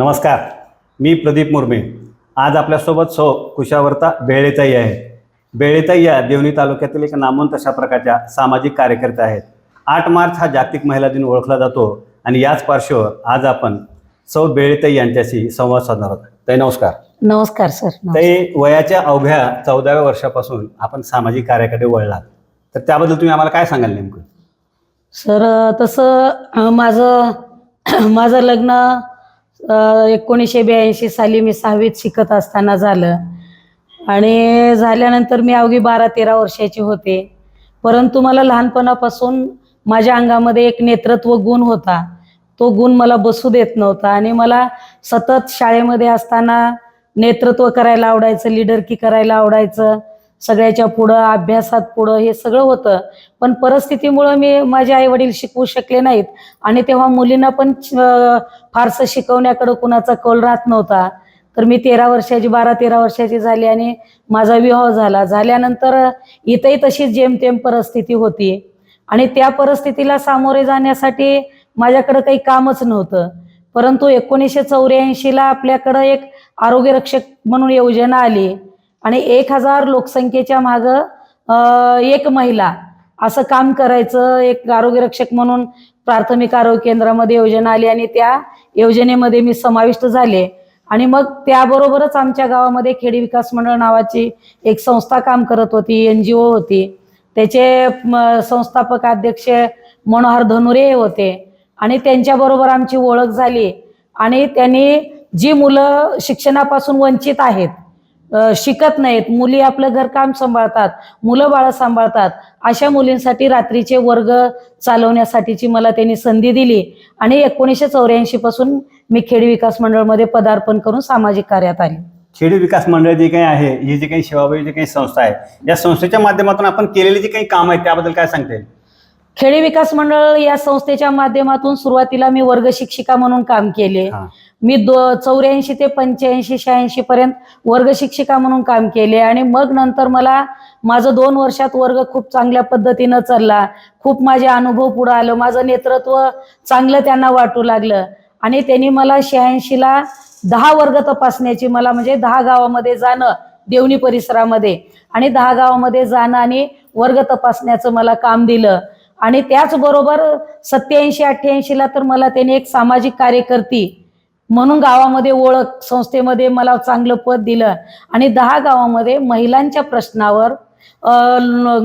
नमस्कार मी प्रदीप मुर्मे. आज आपल्यासोबत सौ कुशावर्ता बेळेताई आहे. बेळेताई या देवणी तालुक्यातील एक नामवंत अशा प्रकारच्या सामाजिक कार्यकर्त्या आहेत. आठ मार्च हा जागतिक महिला दिन ओळखला जातो आणि याच पार्श्ववर आज आपण सौ बेळेताई यांच्याशी संवाद साधणार आहोत. ताई नमस्कार. नमस्कार सर. ताई वयाच्या अवघ्या चौदाव्या वर्षापासून आपण सामाजिक कार्याकडे वळलात. तर त्याबद्दल तुम्ही आम्हाला काय सांगाल नेमकं? सर तसं माझं माझं लग्न एकोणीसशे ब्याऐंशी साली मी सहावीत शिकत असताना झालं. आणि झाल्यानंतर मी अवघी बारा तेरा वर्षाची होते. परंतु मला लहानपणापासून माझ्या अंगामध्ये एक नेतृत्व गुण होता. तो गुण मला बसू देत नव्हता आणि मला सतत शाळेमध्ये असताना नेतृत्व करायला आवडायचं लिडरकी करायला आवडायचं. सगळ्याच्या पुढं अभ्यासात पुढं हे सगळं होतं. पण परिस्थितीमुळं मी माझे आई वडील शिकवू शकले नाहीत. आणि तेव्हा मुलींना पण फारसं शिकवण्याकडं कुणाचा कौल राहत नव्हता. तर मी तेरा वर्षाची बारा तेरा वर्षाची झाली आणि माझा विवाह झाला. झाल्यानंतर इथंही तशीच जेमतेम परिस्थिती होती. आणि त्या परिस्थितीला सामोरे जाण्यासाठी माझ्याकडं काही कामच नव्हतं. परंतु एकोणीसशे चौऱ्याऐंशीला आपल्याकडं एक आरोग्यरक्षक म्हणून योजना आली. आणि एक हजार लोकसंख्येच्या मागं एक महिला असं काम करायचं एक आरोग्यरक्षक म्हणून प्राथमिक आरोग्य केंद्रामध्ये योजना आली आणि त्या योजनेमध्ये मी समाविष्ट झाले. आणि मग त्याबरोबरच आमच्या गावामध्ये खेडी विकास मंडळ नावाची एक संस्था काम करत होती एन जी ओ होती. त्याचे म, संस्थापक अध्यक्ष मनोहर धनुरे हे होते. आणि त्यांच्याबरोबर आमची ओळख झाली. आणि त्यांनी जी मुलं शिक्षणापासून वंचित आहेत शिकत नाहीत. मुली आपलं घरकाम सांभाळतात मुलं बाळं सांभाळतात. अशा मुलींसाठी रात्रीचे वर्ग चालवण्यासाठीची मला त्यांनी संधी दिली आणि एकोणीसशे चौऱ्याऐंशी पासून मी खेडी विकास मंडळमध्ये पदार्पण करून सामाजिक कार्यात आले. खेडी विकास मंडळ जी काही आहे ही जी काही सेवाभावी जी काही संस्था आहे या संस्थेच्या माध्यमातून आपण केलेली जी काही काम आहेत त्याबद्दल काय सांगता येईल? खेडी विकास मंडळ या संस्थेच्या माध्यमातून सुरुवातीला मी वर्ग शिक्षिका म्हणून काम केले. मी दो चौऱ्याऐंशी ते पंच्याऐंशी शहाऐंशी पर्यंत वर्ग शिक्षिका म्हणून काम केले आणि मग नंतर मला माझं दोन वर्षात वर्ग खूप चांगल्या पद्धतीनं चालला. खूप माझे अनुभव पुढं आलं. माझं नेतृत्व चांगलं त्यांना वाटू लागलं. आणि त्यांनी मला शहाऐंशीला दहा वर्ग तपासण्याची मला म्हणजे दहा गावामध्ये जाणं देवणी परिसरामध्ये. आणि दहा गावामध्ये जाणं आणि वर्ग तपासण्याचं मला काम दिलं. आणि त्याचबरोबर सत्याऐंशी अठ्ठ्याऐंशीला तर मला त्यांनी एक सामाजिक कार्यकर्ती म्हणून गावामध्ये ओळख संस्थेमध्ये मला चांगलं पद दिलं. आणि दहा गावामध्ये महिलांच्या प्रश्नावर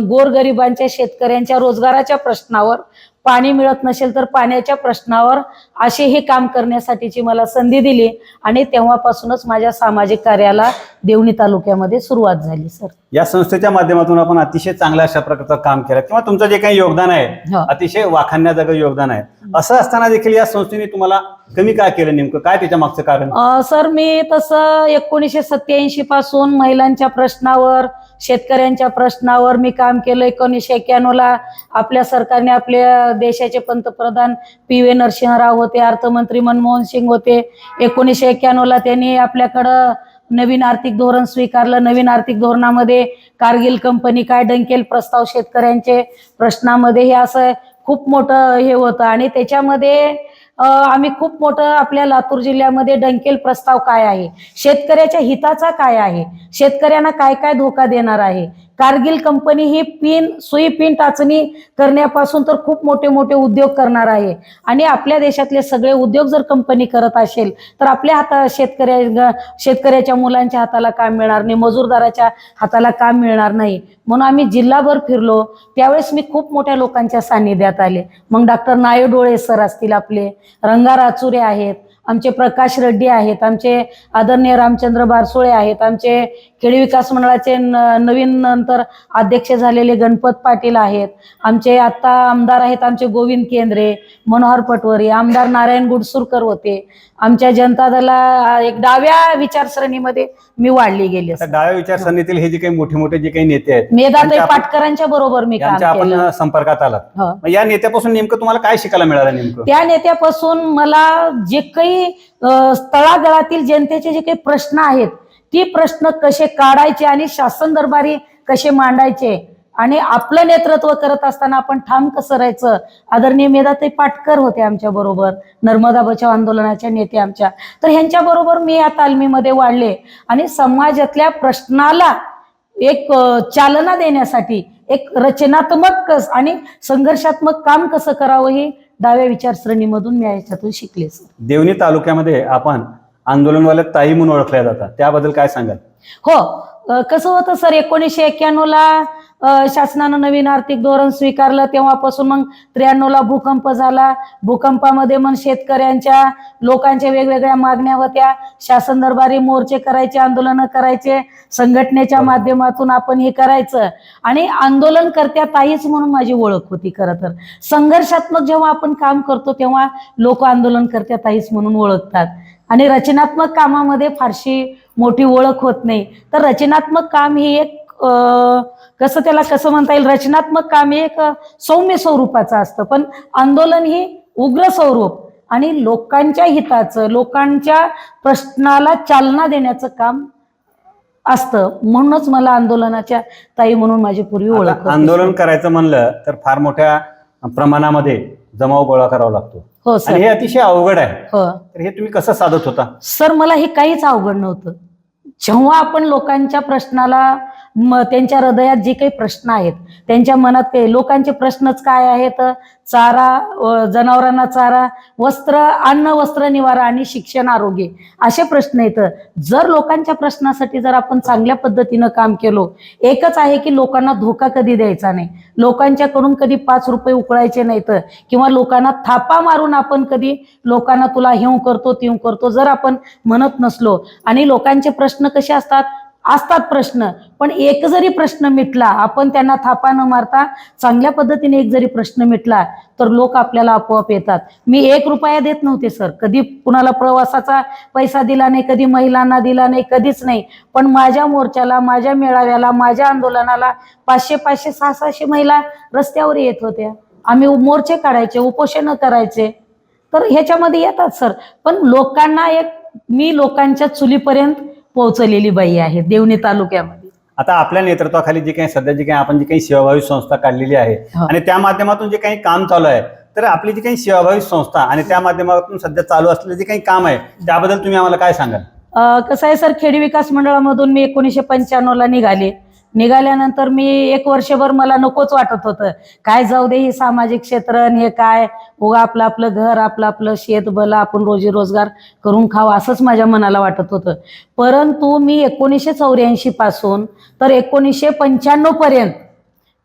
गोरगरिबांच्या शेतकऱ्यांच्या रोजगाराच्या प्रश्नावर पाणी मिळत नसेल तर पाण्याच्या प्रश्नावर असे हे काम करण्यासाठीची मला संधी दिली. आणि तेव्हापासूनच माझ्या सामाजिक कार्याला देवणी तालुक्यामध्ये सुरुवात झाली सर. या संस्थेच्या माध्यमातून आपण अतिशय चांगल्या अशा प्रकारचं काम केलं किंवा तुमचं जे काही योगदान आहे हो. अतिशय वाखाणण्याजोगं योगदान आहे. असं असताना देखील या संस्थेने तुम्हाला कमी काय केलं नेमकं? काय त्याच्या मागचं कारण? सर मी तसं एकोणीसशे सत्याऐंशी पासून महिलांच्या प्रश्नावर शेतकऱ्यांच्या प्रश्नावर मी काम केलं. एकोणीसशे एक्क्याण्णवला आपल्या सरकारने आपल्या देशाचे पंतप्रधान पी व्ही नरसिंहराव होते अर्थमंत्री मनमोहन सिंग होते. एकोणीसशे एक्क्याण्णवला त्यांनी आपल्याकडं नवीन आर्थिक धोरण स्वीकारलं नवीन आर्थिक धोरणामध्ये कारगिल कंपनी काय डंकेल प्रस्ताव शेतकऱ्यांचे प्रश्नामध्ये हे असं खूप मोठं हे होतं. आणि त्याच्यामध्ये आम्ही खूप मोठं आपल्या लातूर जिल्ह्यामध्ये डंकेल प्रस्ताव काय आहे? शेतकऱ्याच्या हिताचा काय आहे? शेतकऱ्यांना काय काय धोका देणार आहे? कारगिल कंपनी ही पिन सुई पिन टाचणी करण्यापासून तर खूप मोठे मोठे उद्योग करणार आहे. आणि आपल्या देशातले सगळे उद्योग जर कंपनी करत असेल तर आपल्या हाता शेतकऱ्या शेतकऱ्याच्या मुलांच्या हाताला काम मिळणार नाही मजूरदाराच्या हाताला काम मिळणार नाही. म्हणून आम्ही जिल्हाभर फिरलो त्यावेळेस मी खूप मोठ्या लोकांच्या सान्निध्यात आले. मग डॉक्टर नायडोळे सर असतील आपले रंगा राचुरे आहेत आमचे प्रकाश रेड्डी आहेत आमचे आदरणीय रामचंद्र बारसोळे आहेत आमचे खेडी विकास मंडळाचे नवीन नंतर अध्यक्ष झालेले गणपत पाटील आहेत. आमचे आता आमदार आहेत आमचे गोविंद केंद्रे मनोहर पटवरी आमदार नारायण गुडसुरकर होते. आमच्या जनता दला एक डाव्या विचारसरणीमध्ये मी वाढली गेली डाव्या विचारसरणीतील हे जे काही मोठे मोठे जे काही नेते आहेत मेधाताई पाटकरांच्या बरोबर मी आपण संपर्कात आलात. हो. या नेत्यापासून नेमकं तुम्हाला काय शिकायला मिळालं नेमकं? त्या नेत्यापासून मला जे काही तळागाळातील जनतेचे जे काही प्रश्न आहेत ती प्रश्न कसे काढायचे आणि शासन दरबारी कसे मांडायचे? आणि आपलं नेतृत्व करत असताना आपण ठाम कसं राहायचं? आदरणीय मेधाताई पाटकर होते आमच्या बरोबर नर्मदा बचाव आंदोलनाच्या नेते आमच्या. तर ह्यांच्या बरोबर मी या तालमीमध्ये वाढले. आणि समाजातल्या प्रश्नाला एक चालना देण्यासाठी एक रचनात्मक कस- आणि संघर्षात्मक काम कसं करावं हे डाव्या विचारसरणीमधून मी याच्यातून शिकले सर. देवणी तालुक्यामध्ये आपण आंदोलनवाल्या ताई म्हणून ओळखल्या जातात. त्याबद्दल काय सांगाल? हो अ, कसं होतं सर एकोणीसशे एक्क्याण्णव ला अ, शासनानं नवीन आर्थिक धोरण स्वीकारलं तेव्हापासून मग त्र्याण्णव ला भूकंप झाला. भूकंपामध्ये मग शेतकऱ्यांच्या लोकांच्या वेगवेगळ्या मागण्या होत्या. शासन दरबारी मोर्चे करायचे आंदोलन करायचे. संघटनेच्या माध्यमातून आपण हे करायचं. आणि आंदोलनकर्त्या ताईच म्हणून माझी ओळख होती खरं तर. संघर्षात्मक जेव्हा आपण काम करतो तेव्हा लोक आंदोलनकर्त्या ताईच म्हणून ओळखतात. आणि रचनात्मक कामामध्ये फारशी मोठी ओळख होत नाही. तर रचनात्मक काम ही एक कसं त्याला कसं म्हणता येईल? रचनात्मक काम हे एक सौम्य स्वरूपाचं असतं. पण आंदोलन ही उग्र स्वरूप आणि लोकांच्या हिताचं लोकांच्या प्रश्नाला चालना देण्याचं काम असतं. म्हणूनच मला आंदोलनाच्या ताई म्हणून माझी पूर्वी ओळख आंदोलन करायचं म्हणलं तर फार मोठ्या प्रमाणामध्ये जमाव गोळा करावा लागतो. हो आणि सर. हे अतिशय अवघड आहे. हो. तर हे तुम्ही कसं साधत होता? सर मला हे काहीच अवघड नव्हतं. जेव्हा आपण लोकांच्या प्रश्नाला म त्यांच्या हृदयात जे काही प्रश्न आहेत त्यांच्या मनात काही लोकांचे प्रश्नच काय आहेत? चारा जनावरांना चारा वस्त्र अन्न वस्त्र निवारा आणि शिक्षण आरोग्य असे प्रश्न आहेत. जर लोकांच्या प्रश्नासाठी जर आपण चांगल्या पद्धतीनं काम केलो एकच आहे की लोकांना धोका कधी द्यायचा नाही. लोकांच्याकडून कधी पाच रुपये उकळायचे नाहीत किंवा लोकांना थापा मारून आपण कधी लोकांना तुला हिव करतो तिव करतो जर आपण म्हणत नसलो आणि लोकांचे प्रश्न कसे असतात? असतात प्रश्न. पण एक जरी प्रश्न मिटला आपण त्यांना थापा न मारता चांगल्या पद्धतीने एक जरी प्रश्न मिटला तर लोक आपल्याला आपोआप येतात. मी एक रुपया देत नव्हते सर. कधी कुणाला प्रवासाचा पैसा दिला नाही कधी महिलांना दिला नाही कधीच नाही. पण माझ्या मोर्चाला माझ्या मेळाव्याला माझ्या आंदोलनाला पाचशे पाचशे सहा सहाशे महिला रस्त्यावर येत होत्या. आम्ही मोर्चे काढायचे उपोषण करायचे. तर ह्याच्यामध्ये येतात सर. पण लोकांना एक मी लोकांच्या चुलीपर्यंत पोहोचलेली बाई आहे देवणी तालुक्यामध्ये. आता आपल्या नेतृत्वाखाली जी काही सध्या जी काही आपण जी काही सेवाभावी संस्था काढलेली आहे हो. आणि त्या माध्यमातून जे काही काम चालू आहे तर आपली जी काही सेवाभावी संस्था आणि त्या माध्यमातून सध्या चालू असलेलं जे काही काम आहे त्याबद्दल तुम्ही आम्हाला काय सांगाल? कसं आहे सर खेडी विकास मंडळामधून मी एकोणीसशे पंच्याण्णवला निघाले. निघाल्यानंतर मी एक वर्षभर मला नकोच वाटत होतं. काय जाऊ दे हे सामाजिक क्षेत्र हे काय? उगा आपलं आपलं घर आपलं आपलं शेत भलं आपण रोजी रोजगार करून खावं असंच माझ्या मनाला वाटत होतं. परंतु मी एकोणीसशे चौऱ्याऐंशी पासून तर एकोणीसशे पंच्याण्णव पर्यंत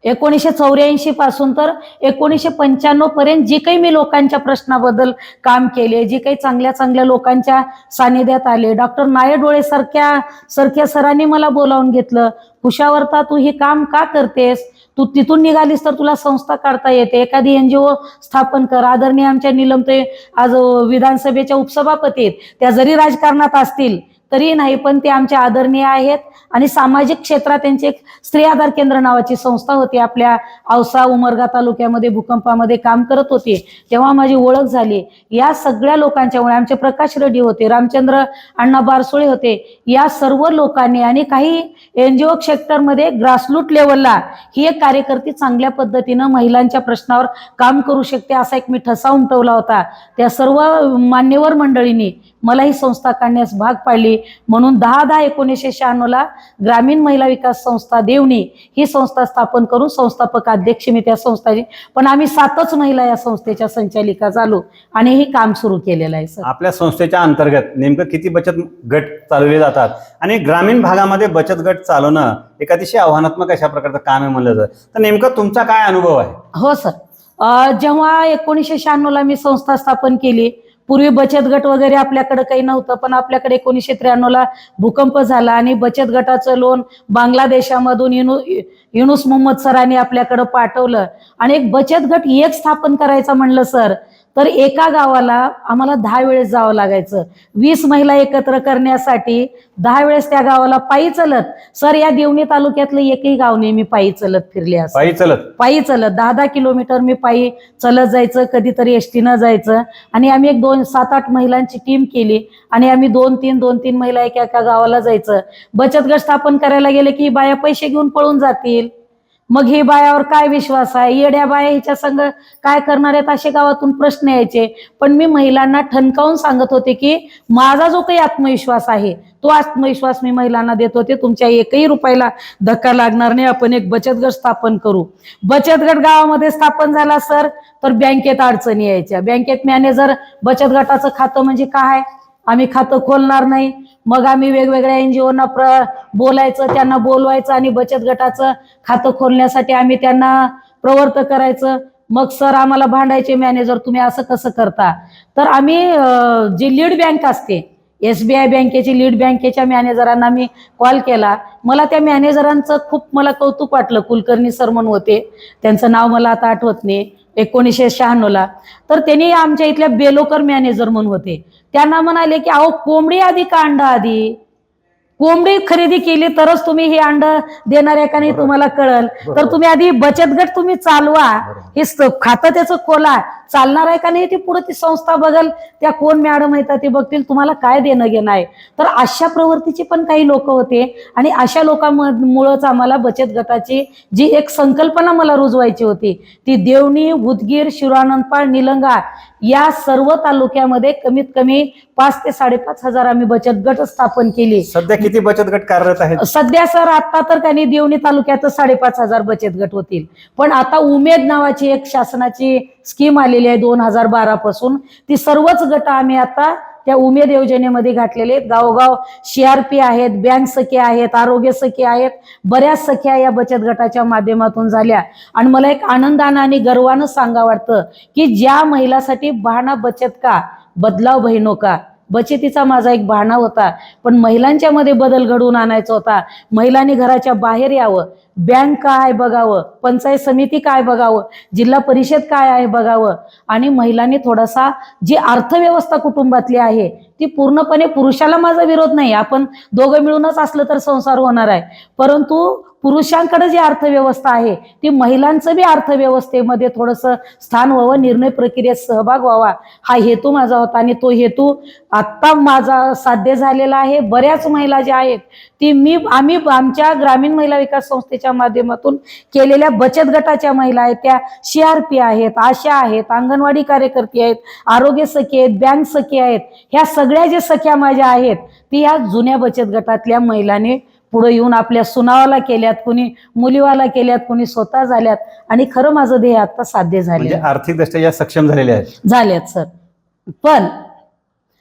एकोणीसशे चौऱ्याऐंशी पासून तर एकोणीसशे पंच्याण्णव पर्यंत जी काही मी लोकांच्या प्रश्नाबद्दल काम केले जी काही चांगल्या चांगल्या लोकांच्या सानिध्यात आले डॉक्टर नायडोळे सारख्या सारख्या सरांनी मला बोलावून घेतलं कुशावरता तू हे काम का करतेस? तू तिथून निघालीस तर तुला संस्था काढता येते. एखादी एनजीओ स्थापन कर. आदरणीय आमच्या निलम ते आज विधानसभेच्या उपसभापती आहेत. त्या जरी राजकारणात असतील तरी नाही पण ते आमचे आदरणीय आहेत. आणि सामाजिक क्षेत्रात त्यांची एक स्त्री आधार केंद्र नावाची संस्था होती. आपल्या औसा उमरगा तालुक्यामध्ये भूकंपामध्ये काम करत होती. तेव्हा माझी ओळख झाली. या सगळ्या लोकांच्यामुळे आमचे प्रकाश रेड्डी होते रामचंद्र अण्णा बारसोळे होते. या सर्व लोकांनी आणि काही एनजीओ सेक्टरमध्ये ग्रासरूट लेवलला ही एक कार्यकर्ती चांगल्या पद्धतीनं महिलांच्या प्रश्नावर काम करू शकते असा एक मी ठसा उमटवला होता. त्या सर्व मान्यवर मंडळींनी मला ही संस्था काढण्यास भाग पाडली. म्हणून दहा दहा एकोणीसशे शहाण्णवला ग्रामीण महिला विकास संस्था देवणी ही संस्था स्थापन करून संस्थापक अध्यक्ष मी त्या संस्थाची. पण आम्ही सातच महिला या संस्थेच्या संचालिका झालो आणि हे काम सुरू केलेलं आहे सर. आपल्या संस्थेच्या अंतर्गत नेमकं किती बचत गट चालवले जातात आणि ग्रामीण भागामध्ये बचत गट चालवणं एक अतिशय आव्हानात्मक अशा प्रकारचं काम आहे म्हणलं जातं. तर नेमकं तुमचा काय अनुभव आहे? हो सर. जेव्हा एकोणीसशे शहाण्णवला मी संस्था स्थापन केली पूर्वी बचत गट वगैरे आपल्याकडे काही नव्हतं पण आपल्याकडे एकोणीसशे त्र्याण्णवला भूकंप झाला आणि बचत गटाचं लोन बांगलादेशामधून युनु युनुस मोहम्मद सरांनी आपल्याकडे पाठवलं. आणि एक बचत गट एक स्थापन करायचा म्हणलं सर तर एका गावाला आम्हाला दहा वेळेस जावं लागायचं. वीस महिला एकत्र करण्यासाठी दहा वेळेस त्या गावाला पायी चलत. सर या देवणी तालुक्यातलं एकही गाव नाही मी पायी चलत फिरले असं. पायी चलत? पायी चलत. दहा दहा किलोमीटर मी पायी चलत जायचं कधीतरी एसटीनं जायचं. आणि आम्ही एक दोन सात आठ महिलांची टीम केली. आणि आम्ही दोन तीन दोन तीन महिला एका एका गावाला जायचं. बचत गट स्थापन करायला गेले की बाया पैसे घेऊन पळून जातील. मग ही बायावर काय विश्वास आहे? येड्या बाया हिच्या संग काय करणार आहेत असे गावातून प्रश्न यायचे. पण मी महिलांना ठणकावून सांगत होते की माझा जो काही आत्मविश्वास आहे तो आत्मविश्वास मी महिलांना देत होते. तुमच्या एकही रुपयाला धक्का लागणार नाही. आपण एक बचत गट स्थापन करू. बचत गट गावामध्ये स्थापन झाला सर तर बँकेत अडचणी यायच्या. बँकेत मॅनेजर बचत गटाचं खातं म्हणजे काय? आम्ही खातं खोलणार नाही. मग आम्ही वेगवेगळ्या एनजीओना प्र बोलायचं त्यांना बोलवायचं आणि बचत गटाचं खातं खोलण्यासाठी आम्ही त्यांना प्रवर्त करायचं. मग सर आम्हाला भांडायचे मॅनेजर तुम्ही असं कसं करता? तर आम्ही जी लीड बँक असते एस बी आय बँकेची लीड बँकेच्या मॅनेजरांना मी कॉल केला. मला त्या मॅनेजरांचं खूप मला कौतुक वाटलं. कुलकर्णी सर म्हणून होते. त्यांचं नाव मला आता आठवत नाही. एकोणीसशे शहाण्णवला. तर त्यांनी आमच्या इथल्या बेलोकर मॅनेजर म्हणून होते. त्यांना म्हणाले की अहो कोंबडी आधी का अंडा आधी? कोंबडी खरेदी केली तरच तुम्ही हे अंड देणार आहे का नाही तुम्हाला कळल. तर तुम्ही आधी बचत गट तुम्ही चालवा. हे खातं त्याचं खोला. चालणार आहे का नाही ते पुढे ती संस्था बघल. त्या कोण मॅडम आहेत ते बघतील. तुम्हाला काय देणं घेणं आहे? तर अशा प्रवृत्तीचे पण काही लोक होते. आणि अशा लोकांमुळेच आम्हाला बचत गटाची जी एक संकल्पना मला रुजवायची होती ती देवणी उदगीर शिरानंदपाळ निलंगा या सर्व तालुक्यामध्ये कमीत कमी पाच ते साडेपाच हजार आम्ही बचत गट स्थापन केली. सध्या किती बचत गट कार्यरत आहेत? सध्या सर आता तर त्यांनी देवणी तालुक्यातच साडेपाच हजार बचत गट होतील. पण आता उमेद नावाची एक शासनाची स्कीम आलेली आहे दोन हजार बारा पासून. ती सर्वच गट आम्ही आता त्या उमेद योजनेमध्ये घातलेले आहेत. गावगाव सीआरपी आहेत बँक सखी आहेत आरोग्य सखी आहेत बऱ्याच सख्या या बचत गटाच्या माध्यमातून झाल्या. आणि मला एक आनंदानं आणि गर्वानं सांगा वाटतं की ज्या महिलासाठी बहाणा बचत का बदलाव बहिणो का? बचतीचा माझा एक बहाणा होता. पण महिलांच्या मध्ये बदल घडवून आणायचा होता. महिलांनी घराच्या बाहेर यावं. बँक काय आहे बघावं? पंचायत समिती काय बघावं? जिल्हा परिषद काय आहे बघावं? आणि महिलांनी थोडासा जी अर्थव्यवस्था कुटुंबातली आहे ती पूर्णपणे पुरुषाला माझा विरोध नाही. आपण दोघं मिळूनच असलं तर संसार होणार आहे. परंतु पुरुषांकडे जी अर्थव्यवस्था आहे ती महिलांचं बी अर्थव्यवस्थेमध्ये थोडंसं स्थान व्हावं निर्णय प्रक्रियेत सहभाग व्हावा. हा हेतू माझा होता आणि तो हेतू आत्ता माझा साध्य झालेला आहे. बऱ्याच महिला ज्या आहेत ती मी आम्ही आमच्या ग्रामीण महिला विकास संस्थेच्या माध्यमातून केलेल्या बचत गटाच्या महिला आहेत त्या सीआरपी आहेत आशा आहेत अंगणवाडी कार्यकर्ते आहेत आरोग्य सखी आहेत बँक सखी आहेत ह्या सगळ्या ज्या सख्या माझ्या आहेत ती ह्या जुन्या बचत गटातल्या महिलांनी पुढे येऊन आपल्या सुनावाला केल्यात कुणी मुलीवाला केल्यात कुणी स्वतः झाल्यात आणि खरं माझं ध्येय आता साध्य झाले म्हणजे आर्थिकदृष्ट्या या सक्षम झालेल्या आहेत. झाल्यात सर. पण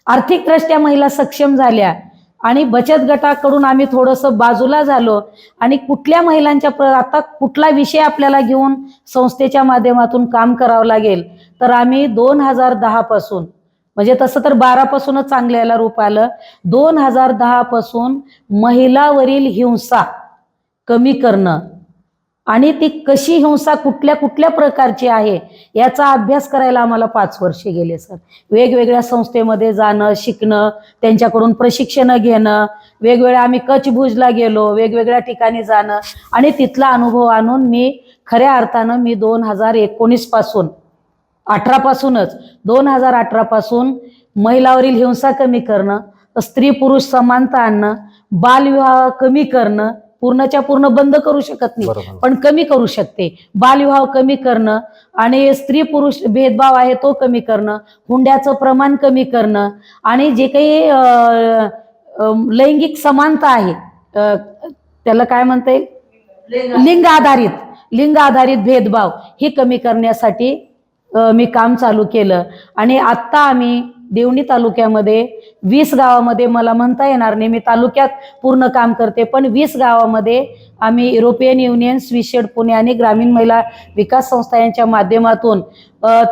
आर्थिकदृष्ट्या महिला सक्षम झाल्या आणि बचत गटाकडून आम्ही थोडंसं बाजूला झालो आणि कुठल्या महिलांच्या प्र आता कुठला विषय आपल्याला घेऊन संस्थेच्या माध्यमातून काम करावं लागेल? तर आम्ही दोन हजार दहापासून म्हणजे तसं तर बारापासूनच चांगल्याला रूप आलं दोन हजार दहापासून महिलावरील हिंसा कमी करणं आणि ती कशी हिंसा कुठल्या कुठल्या प्रकारची आहे याचा अभ्यास करायला आम्हाला पाच वर्षे गेले सर. वेगवेगळ्या संस्थेमध्ये जाणं शिकणं त्यांच्याकडून प्रशिक्षण घेणं वेगवेगळ्या आम्ही कचभुजला गेलो वेगवेगळ्या ठिकाणी जाणं आणि तिथला अनुभव आणून मी खऱ्या अर्थानं मी दोन हजार एकोणीसपासून अठरापासूनच दोन हजार अठरापासून महिलावरील हिंसा कमी करणं स्त्री पुरुष समानता आणणं बालविवाह कमी करणं पूर्णच्या पूर्ण बंद करू शकत नाही. पण कमी करू शकते. बालविवाह कमी करणं आणि स्त्री पुरुष भेदभाव आहे तो कमी करणं हुंड्याचं प्रमाण कमी करणं आणि जे काही लैंगिक समानता आहे त्याला काय म्हणता येईल? लिंग आधारित लिंग आधारित भेदभाव हे कमी करण्यासाठी मी काम चालू केलं. आणि आत्ता आम्ही देवणी तालुक्यामध्ये वीस गावामध्ये मला म्हणता येणार नाही. मी तालुक्यात पूर्ण काम करते पण वीस गावामध्ये आम्ही युरोपियन युनियन स्विशेड पुणे आणि ग्रामीण महिला विकास संस्था यांच्या माध्यमातून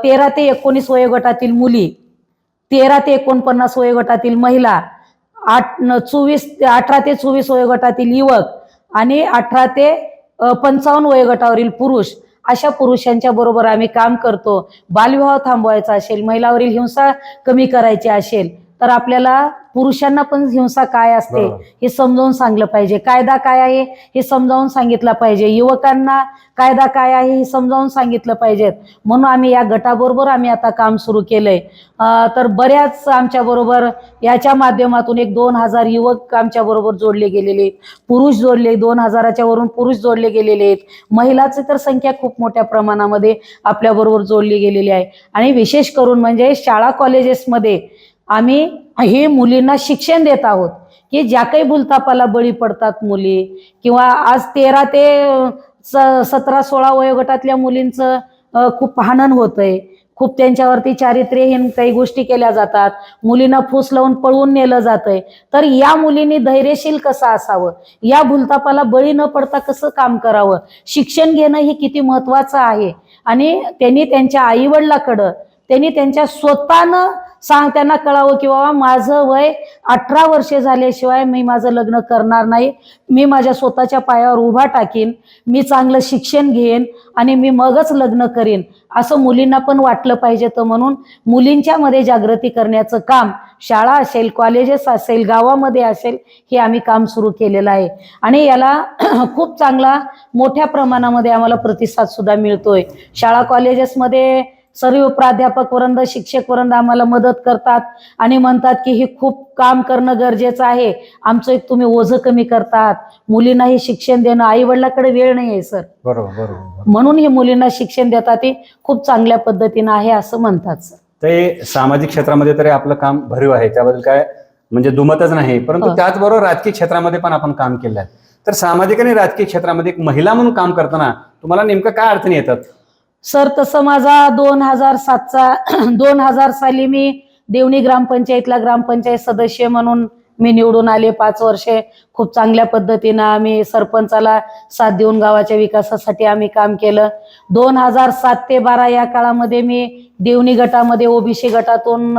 तेरा ते एकोणीस वयोगटातील मुली तेरा ते एकोणपन्नास वयोगटातील महिला आठ चोवीस ते अठरा ते चोवीस वयोगटातील युवक आणि अठरा ते पंचावन्न वयोगटावरील पुरुष अशा पुरुषांच्या बरोबर आम्ही काम करतो. बालविवाह थांबवायचा असेल महिलावरील हिंसा कमी करायची असेल तर आपल्याला पुरुषांना पण हिंसा काय असते. हे समजावून सांगलं पाहिजे. कायदा काय आहे हे समजावून सांगितलं पाहिजे. युवकांना कायदा काय आहे हे समजावून सांगितलं पाहिजेत. म्हणून आम्ही या गटाबरोबर आम्ही आता काम सुरू केलंय. तर बऱ्याच आमच्या बरोबर याच्या माध्यमातून एक दोन हजार युवक आमच्या बरोबर जोडले गेलेले आहेत. पुरुष जोडले दोन हजाराच्या वरून पुरुष जोडले गेलेले आहेत. महिलाची तर संख्या खूप मोठ्या प्रमाणामध्ये आपल्या बरोबर जोडली गेलेली आहे. आणि विशेष करून म्हणजे शाळा कॉलेजेसमध्ये आम्ही हे मुलींना शिक्षण देत आहोत की ज्या काही भूलतापाला बळी पडतात मुली किंवा आज तेरा ते स- सतरा सोळा वयोगटातल्या मुलींचं खूप हानन होतंय. खूप त्यांच्यावरती चारित्र्यहीन काही गोष्टी केल्या जातात. मुलींना फूस लावून पळवून नेलं जातंय. तर या मुलींनी धैर्यशील कसं असावं? या भूलतापाला बळी न पडता कसं काम करावं? शिक्षण घेणं हे किती महत्वाचं आहे? आणि त्यांनी त्यांच्या आईवडिलाकडं त्यांनी त्यांच्या स्वतःनं सांग त्यांना कळावं की बाबा माझं वय अठरा वर्षे झाल्याशिवाय मी माझं लग्न करणार नाही. मी माझ्या स्वतःच्या पायावर उभा टाकीन मी चांगलं शिक्षण घेईन आणि मी मगच लग्न करीन. असं मुलींना पण वाटलं पाहिजे तर म्हणून मुलींच्या मध्ये जागृती करण्याचं काम शाळा असेल कॉलेजेस असेल गावामध्ये असेल हे आम्ही काम सुरू केलेलं आहे. आणि याला खूप चांगला मोठ्या प्रमाणामध्ये आम्हाला प्रतिसाद सुद्धा मिळतोय. शाळा कॉलेजेसमध्ये सर्व प्राध्यापक वृंद शिक्षक वृंद आम्हाला मदत करतात आणि म्हणतात की हे खूप काम करणं गरजेचं आहे. आमचं एक तुम्ही ओझं कमी करतात. मुलींना हे शिक्षण देणं आई वडिलाकडे वेळ नाही आहे सर. बरोबर बरोबर म्हणून हे मुलींना शिक्षण देतात ते खूप चांगल्या पद्धतीनं आहे असं म्हणतात सर. ते सामाजिक क्षेत्रामध्ये तरी आपलं काम भरीव आहे. त्याबद्दल काय म्हणजे दुमतच नाही परंतु हो. त्याचबरोबर राजकीय क्षेत्रामध्ये पण आपण काम केलं आहे तर सामाजिक आणि राजकीय क्षेत्रामध्ये एक महिला म्हणून काम करताना तुम्हाला नेमकं काय अडचणी येतात? सर तसं माझा दोन हजार सातचा दोन हजार साली मी देवणी ग्रामपंचायतला ग्रामपंचायत सदस्य म्हणून मी निवडून आले. पाच वर्षे खूप चांगल्या पद्धतीनं आम्ही सरपंचाला साथ देऊन गावाच्या विकासासाठी आम्ही काम केलं. दोन हजार सात ते बारा या काळामध्ये मी देवणी गटामध्ये ओबीसी गटातून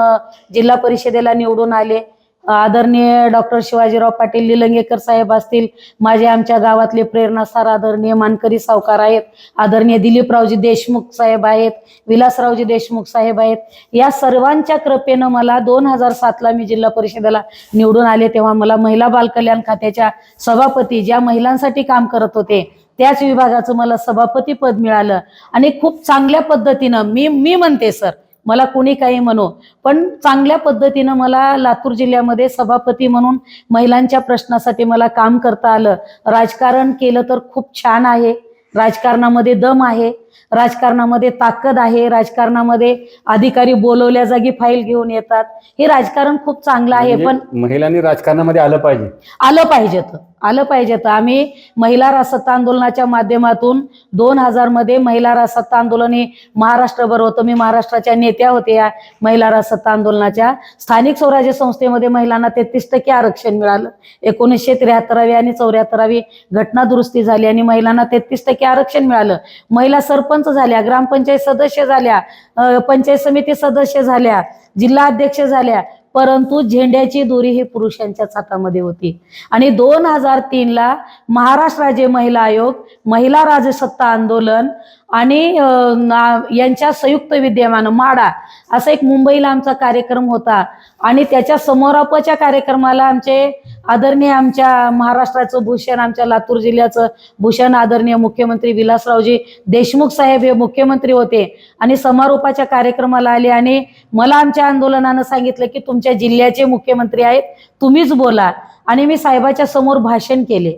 जिल्हा परिषदेला निवडून आले. आदरणीय डॉक्टर शिवाजीराव पाटील निलंगेकर साहेब असतील माझे आमच्या गावातले प्रेरणासार आदरणीय मानकरी सावकार आहेत आदरणीय दिलीपरावजी देशमुख साहेब आहेत विलासरावजी देशमुख साहेब आहेत. या सर्वांच्या कृपेनं मला दोन हजार सातला मी जिल्हा परिषदेला निवडून आले तेव्हा मला महिला बालकल्याण खात्याच्या सभापती ज्या महिलांसाठी काम करत होते त्याच विभागाचं मला सभापती पद मिळालं. आणि खूप चांगल्या पद्धतीनं मी मी म्हणते सर मला कोणी काही म्हणो. पण चांगल्या पद्धतीनं मला लातूर जिल्ह्यामध्ये सभापती म्हणून महिलांच्या प्रश्नासाठी मला काम करता आलं. राजकारण केलं तर खूप छान आहे. राजकारणामध्ये दम आहे. राजकारणामध्ये ताकद आहे. राजकारणामध्ये अधिकारी बोलवल्या जागी फाईल घेऊन येतात. हे राजकारण खूप चांगलं आहे पण म्हणजे महिलांनी राजकारणामध्ये आलं पाहिजे. आलं पाहिजेत. आलं पाहिजे. तर आम्ही महिला रासत्ता आंदोलनाच्या माध्यमातून दोन हजारमध्ये महिला रासत्ता आंदोलन हे महाराष्ट्रभर होतं. मी महाराष्ट्राच्या नेत्या होते या महिला रासत्ता आंदोलनाच्या. स्थानिक स्वराज्य संस्थेमध्ये महिलांना तेहतीस टक्के आरक्षण मिळालं. एकोणीसशे त्र्याहत्तरावी आणि चौऱ्याहत्तरावी घटना दुरुस्ती झाली आणि महिलांना तेहतीस टक्के आरक्षण मिळालं. महिला सरपंच झाल्या ग्रामपंचायत सदस्य झाल्या पंचायत समिती सदस्य झाल्या जिल्हा अध्यक्ष झाल्या परंतु झेंड्याची दोरी ही पुरुषांच्याच हातामध्ये होती. आणि दोन हजार तीनला महाराष्ट्र राज्य महिला आयोग महिला राजसत्ता आंदोलन आणि यांच्या संयुक्त विद्यमान माडा असा एक मुंबईला आमचा कार्यक्रम होता. आणि त्याच्या समोरापच्या कार्यक्रमाला आमचे आदरणीय आमच्या महाराष्ट्राचं भूषण आमच्या लातूर जिल्ह्याचं भूषण आदरणीय मुख्यमंत्री विलासरावजी देशमुख साहेब हे मुख्यमंत्री होते आणि समारोपाच्या कार्यक्रमाला आले आणि मला आमच्या आंदोलनानं सांगितलं की तुमच्या जिल्ह्याचे मुख्यमंत्री आहेत तुम्हीच बोला. आणि मी साहेबाच्या समोर भाषण केले.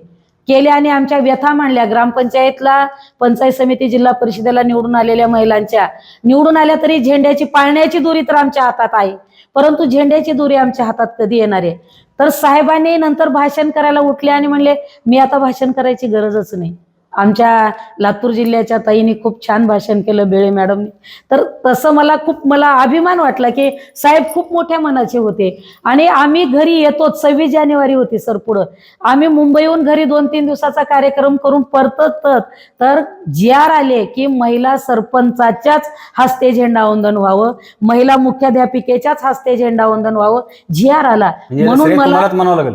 केले आणि आमच्या व्यथा मांडल्या. ग्रामपंचायतला पंचायत समिती जिल्हा परिषदेला निवडून आलेल्या महिलांच्या निवडून आल्या तरी झेंड्याची पाळण्याची दुरी तर आमच्या हातात आहे. परंतु झेंड्याची दुरी आमच्या हातात कधी येणार आहे? तर साहेबांनी नंतर भाषण करायला उठले आणि म्हणले मी आता भाषण करायची गरजच नाही. आमच्या लातूर जिल्ह्याच्या ताईंनी खूप छान भाषण केलं बेळे मॅडमनी. तर तसं मला खूप मला अभिमान वाटला की साहेब खूप मोठ्या मनाचे होते. आणि आम्ही घरी येतोच सव्वीस जानेवारी होती सर पुढं. आम्ही मुंबईहून घरी दोन तीन दिवसाचा कार्यक्रम करून परतत तर जी आर आले की महिला सरपंचाच्याच हस्ते झेंडावंदन व्हावं महिला मुख्याध्यापिकेच्याच हस्ते झेंडावंदन व्हावं जी आर आला. म्हणजे म्हणून मला म्हणावं लागेल.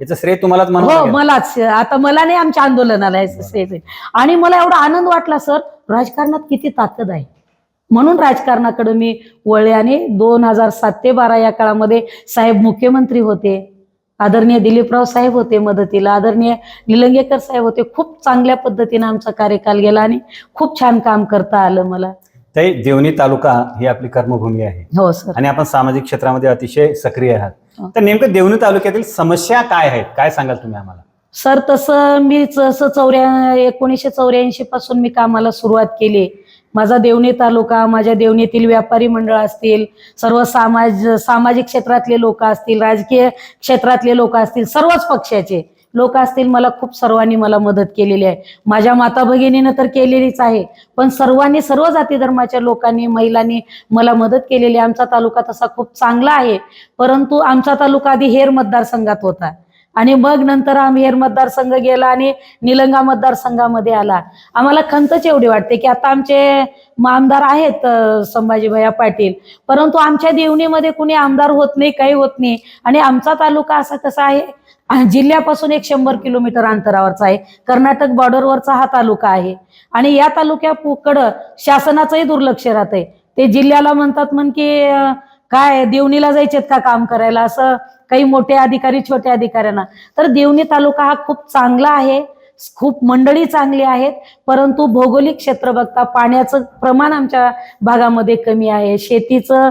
याचं श्रेय तुम्हालाच हो मलाच. आता मला नाही आमच्या आंदोलनाला आहे श्रेय. आणि मला एवढा आनंद वाटला सर राजकारणात किती ताकद आहे. म्हणून राजकारणाकडे मी वळले आणि दोन हजार सात ते बारा या काळामध्ये साहेब मुख्यमंत्री होते आदरणीय दिलीपराव साहेब होते मदतीला आदरणीय निलंगेकर साहेब होते खूप चांगल्या पद्धतीने आमचा कार्यकाल गेला आणि खूप छान काम करता आलं मला. ताई देवणी तालुका ही आपली कर्मभूमी आहे. हो सर. आणि आपण सामाजिक क्षेत्रामध्ये अतिशय सक्रिय आहात. हो. तर नेमकं देवणी तालुक्यातील समस्या काय आहेत? काय सांगाल तुम्ही आम्हाला? सर तसं मी जसं चौऱ्या एकोणीसशे चौऱ्याऐंशी पासून मी कामाला सुरुवात केली. माझा देवणी तालुका माझ्या देवणीतील व्यापारी मंडळ असतील सर्व समाज सामाजिक क्षेत्रातले लोक असतील राजकीय क्षेत्रातले लोक असतील सर्वच पक्षाचे लोक असतील मला खूप सर्वांनी मला मदत केलेली आहे. माझ्या माता भगिनीनं तर केलेलीच आहे पण सर्वांनी सर्व जाती धर्माच्या लोकांनी महिलांनी मला मदत केलेली आहे. आमचा तालुका तसा खूप चांगला आहे परंतु आमचा तालुका आधी हेर मतदारसंघात होता. आणि मग नंतर आम्ही हेर मतदारसंघ गेला आणि निलंगा मतदारसंघामध्ये आला. आम्हाला खंतच एवढी वाटते की आता आमचे आमदार आहेत अं, पाटील. परंतु आमच्या देवणीमध्ये कुणी आमदार होत नाही काही होत नाही. आणि आमचा तालुका असा कसा आहे जिल्ह्यापासून एक शंभर किलोमीटर अंतरावरचा आहे. कर्नाटक बॉर्डरवरचा हा तालुका आहे. आणि या तालुक्याकडं शासनाचंही दुर्लक्ष राहतंय. ते जिल्ह्याला म्हणतात म्हण की काय देवणीला जायचेत का काम करायला? असं काही मोठे अधिकारी छोट्या अधिकाऱ्यांना. तर देवणी तालुका हा खूप चांगला आहे. खूप मंडळी चांगली आहेत परंतु भौगोलिक क्षेत्र बघता पाण्याचं प्रमाण आमच्या भागामध्ये कमी आहे. शेतीचं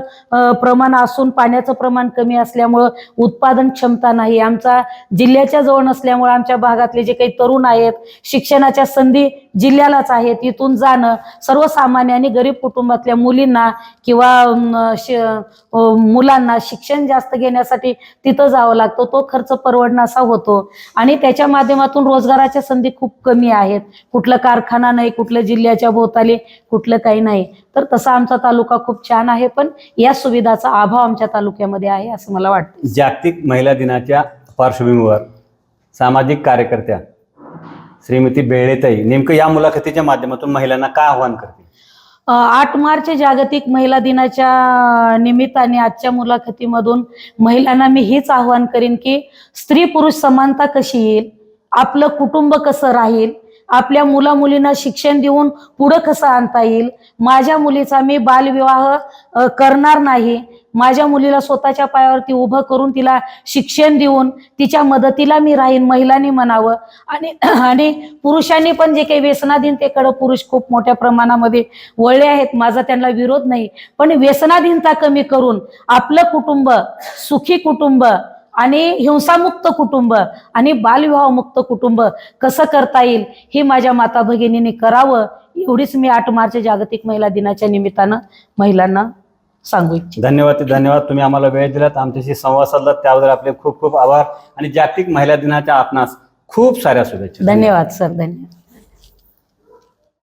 प्रमाण असून पाण्याचं प्रमाण कमी असल्यामुळं उत्पादन क्षमता नाही. आमचा जिल्ह्याच्या जवळ नसल्यामुळं आमच्या भागातले जे काही तरुण आहेत शिक्षणाच्या संधी जिल्ह्यालाच आहेत. इथून जाणं सर्वसामान्य आणि गरीब कुटुंबातल्या मुलींना किंवा मुलांना शिक्षण जास्त घेण्यासाठी तिथं जावं लागतं. तो खर्च परवडणासा होतो. आणि त्याच्या माध्यमातून रोजगाराच्या संधी खूप कमी आहेत. कुठलं कारखाना नाही कुठलं जिल्ह्याच्या भोवताली कुठलं काही नाही. तर तसा आमचा तालुका खूप छान आहे पण या सुविधाचा अभाव आमच्या तालुक्यामध्ये आहे असं मला वाटतं. जागतिक महिला दिनाच्या पार्श्वभूमीवर सामाजिक कार्यकर्त्या श्रीमती बेळेताई नेमकं या मुलाखतीच्या माध्यमातून महिलांना काय आव्हान करतील? अ, आठ मार्च जागतिक महिला दिनाच्या निमित्ताने आजच्या मुलाखतीमधून महिलांना मी हेच आवाहन करीन की स्त्री पुरुष समानता कशी येईल? आपलं कुटुंब कसं राहील? आपल्या मुला मुलींना शिक्षण देऊन पुढं कसं आणता येईल? माझ्या मुलीचा मी बालविवाह करणार नाही. माझ्या मुलीला स्वतःच्या पायावरती उभं करून तिला शिक्षण देऊन तिच्या मदतीला मी राहीन महिलांनी म्हणावं. आणि आणि पुरुषांनी पण जे काही व्यसनाधीनतेकडं पुरुष खूप मोठ्या प्रमाणामध्ये वळले आहेत. माझा त्यांना विरोध नाही. पण व्यसनाधीनता कमी करून आपलं कुटुंब सुखी कुटुंब आणि हिंसामुक्त कुटुंब आणि बालविवाहमुक्त कुटुंब कसं करता येईल हे माझ्या माता भगिनीने करावं एवढीच मी आठ मार्च जागतिक महिला दिनाच्या निमित्तानं महिलांना सांगू इच्छिते. धन्यवाद धन्यवाद. तुम्ही आम्हाला वेळ दिलात. आमच्याशी संवाद साधलात त्याबद्दल आपले खूप खूप आभार. आणि जागतिक महिला दिनाच्या आपणास खूप साऱ्या शुभेच्छा. धन्यवाद सर. धन्यवाद.